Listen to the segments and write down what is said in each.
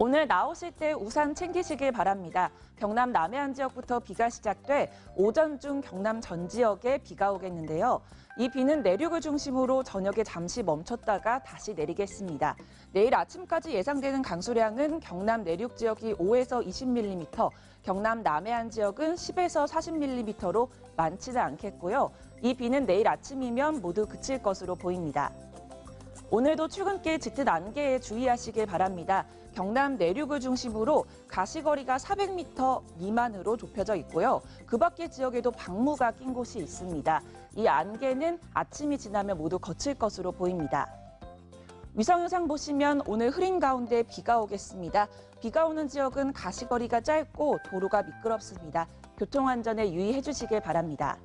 오늘 나오실 때 우산 챙기시길 바랍니다. 경남 남해안 지역부터 비가 시작돼 오전 중 경남 전 지역에 비가 오겠는데요. 이 비는 내륙을 중심으로 저녁에 잠시 멈췄다가 다시 내리겠습니다. 내일 아침까지 예상되는 강수량은 경남 내륙 지역이 5에서 20mm, 경남 남해안 지역은 10에서 40mm로 많지는 않겠고요. 이 비는 내일 아침이면 모두 그칠 것으로 보입니다. 오늘도 출근길 짙은 안개에 주의하시길 바랍니다. 경남 내륙을 중심으로 가시거리가 400m 미만으로 좁혀져 있고요. 그 밖의 지역에도 방무가 낀 곳이 있습니다. 이 안개는 아침이 지나면 모두 거칠 것으로 보입니다. 위성 영상 보시면 오늘 흐린 가운데 비가 오겠습니다. 비가 오는 지역은 가시거리가 짧고 도로가 미끄럽습니다. 교통 안전에 유의해 주시길 바랍니다.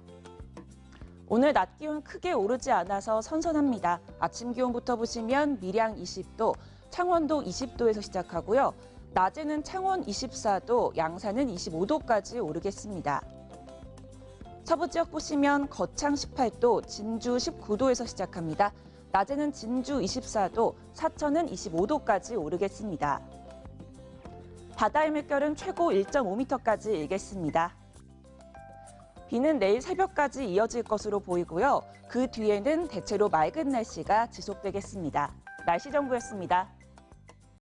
오늘 낮 기온 크게 오르지 않아서 선선합니다. 아침 기온부터 보시면 밀양 20도, 창원도 20도에서 시작하고요. 낮에는 창원 24도, 양산은 25도까지 오르겠습니다. 서부 지역 보시면 거창 18도, 진주 19도에서 시작합니다. 낮에는 진주 24도, 사천은 25도까지 오르겠습니다. 바다의 물결은 최고 1.5m까지 일겠습니다. 비는 내일 새벽까지 이어질 것으로 보이고요. 그 뒤에는 대체로 맑은 날씨가 지속되겠습니다. 날씨 정보였습니다.